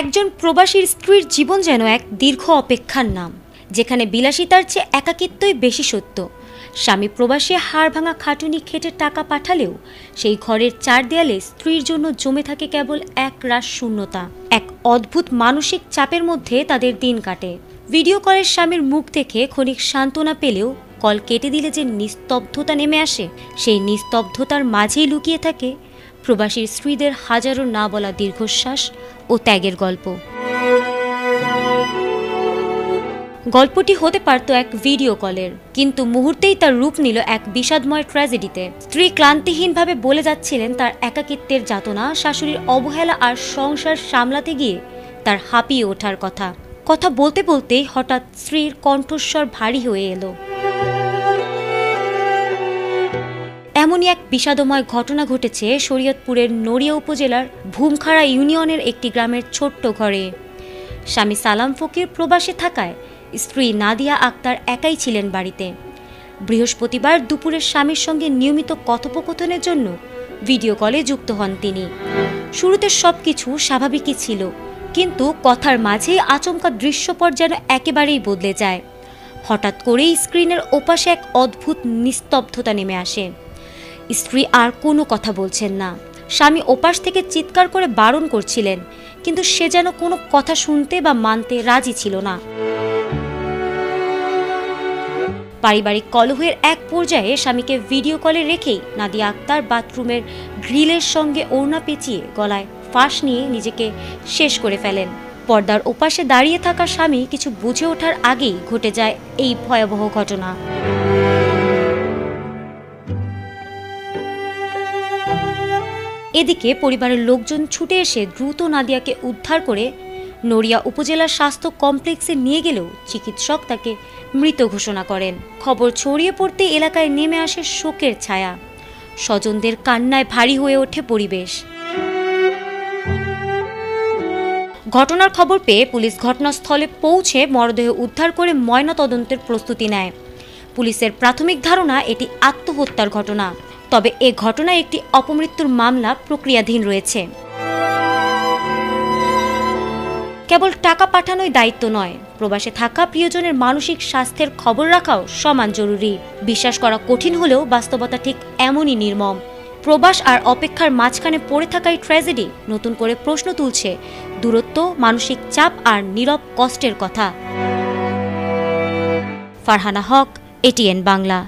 একজন প্রবাসীর স্ত্রীর জীবন যেন এক দীর্ঘ অপেক্ষার নাম, যেখানে বিলাসিতার চেয়ে একাকিত্বই বেশি সত্য। স্বামী প্রবাসী হাড় ভাঙা খাটুনি খেটে টাকা পাঠালেও সেই ঘরের চার দেয়ালে স্ত্রীর জন্য জমে থাকে কেবল এক রাস শূন্যতা, এক অদ্ভুত মানসিক চাপের মধ্যে তাদের দিন কাটে। ভিডিও কলের স্বামীর মুখ থেকে ক্ষণিক সান্ত্বনা পেলেও কল কেটে দিলে যে নিস্তব্ধতা নেমে আসে, সেই নিস্তব্ধতার মাঝেই লুকিয়ে থাকে প্রবাসীর স্ত্রীদের হাজারো না বলা দীর্ঘশ্বাস ও ত্যাগের গল্প। গল্পটি হতে পারত এক ভিডিও কলের, কিন্তু মুহূর্তেই তার রূপ নিল এক বিষাদময় ট্র্যাজেডিতে স্ত্রী ক্লান্তিহীনভাবে বলে যাচ্ছিলেন তার একাকিত্বের যাতনা, শাশুড়ির অবহেলা আর সংসার সামলাতে গিয়ে তার হাঁপিয়ে ওঠার কথা। কথা বলতে বলতেই হঠাৎ স্ত্রীর কণ্ঠস্বর ভারী হয়ে এলো। এমনই এক বিষাদময় ঘটনা ঘটেছে শরীয়তপুরের নড়িয়া উপজেলার ভূমখাড়া ইউনিয়নের একটি গ্রামের ছোট্ট ঘরে। স্বামী সালাম ফকির প্রবাসে থাকায় স্ত্রী নাদিয়া আক্তার একাই ছিলেন বাড়িতে। বৃহস্পতিবার দুপুরের স্বামীর সঙ্গে নিয়মিত কথোপকথনের জন্য ভিডিও কলে যুক্ত হন তিনি। শুরুতে সব কিছু স্বাভাবিকই ছিল, কিন্তু কথার মাঝেই আচমকা দৃশ্যপট যেন একেবারেই বদলে যায়। হঠাৎ করেই স্ক্রিনের ওপাশে এক অদ্ভুত নিস্তব্ধতা নেমে আসে। স্ত্রী আর কোনো কথা বলছেন না। স্বামী ওপাশ থেকে চিৎকার করে বারণ করছিলেন, কিন্তু সে যেন কোনো কথা শুনতে বা মানতে রাজি ছিল না। পারিবারিক কলহের এক পর্যায়ে স্বামীকে ভিডিও কলে রেখেই নাদিয়া আক্তার বাথরুমের গ্রিলের সঙ্গে ওড়না পেঁচিয়ে গলায় ফাঁস নিয়ে নিজেকে শেষ করে ফেলেন। পর্দার ওপাশে দাঁড়িয়ে থাকা স্বামী কিছু বুঝে ওঠার আগেই ঘটে যায় এই ভয়াবহ ঘটনা। এদিকে পরিবারের লোকজন ছুটে এসে দ্রুত নাদিয়াকে উদ্ধার করে নড়িয়া উপজেলা স্বাস্থ্য কমপ্লেক্সে নিয়ে গেলেও চিকিৎসক তাকে মৃত ঘোষণা করেন। খবর ছড়িয়ে পড়তে এলাকায় নেমে আসে শোকের ছায়া। স্বজনদের কান্নায় ভারী হয়ে ওঠে পরিবেশ। ঘটনার খবর পেয়ে পুলিশ ঘটনাস্থলে পৌঁছে মরদেহ উদ্ধার করে ময়নাতদন্তের প্রস্তুতি নেয়। পুলিশের প্রাথমিক ধারণা, এটি আত্মহত্যার ঘটনা। তবে এ ঘটনায় একটি অপমৃত্যুর মামলা প্রক্রিয়াধীন রয়েছে। কেবল টাকা পাঠানোই দায়িত্ব নয়, প্রবাসে থাকা প্রিয়জনের মানসিক স্বাস্থ্যের খবর রাখাও সমান জরুরি। বিশ্বাস করা কঠিন হলেও বাস্তবতা ঠিক এমনই নির্মম। প্রবাস আর অপেক্ষার মাঝখানে পড়ে থাকাই ট্র্যাজেডি, নতুন করে প্রশ্ন তুলছে দূরত্ব, মানসিক চাপ আর নীরব কষ্টের কথা। ফারহানা হক, এটিএন বাংলা।